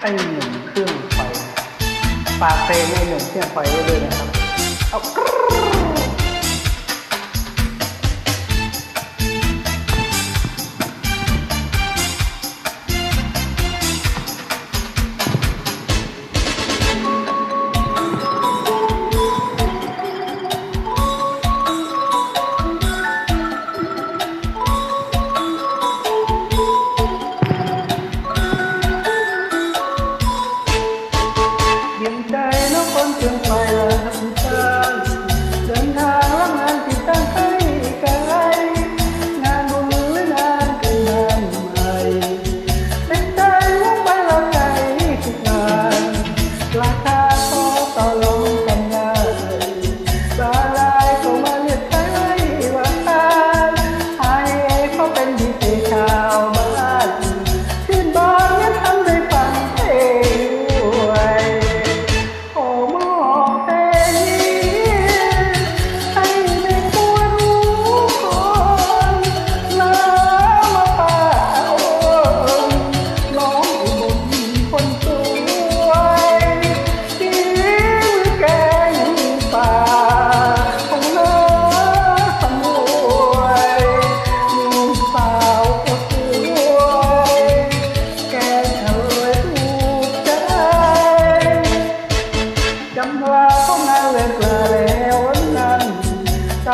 ไอหนุ่งเครื่องไฟปาเพลงไอหนุ่งเครื่องไฟไว้ด้วยนะครับ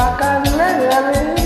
Macarena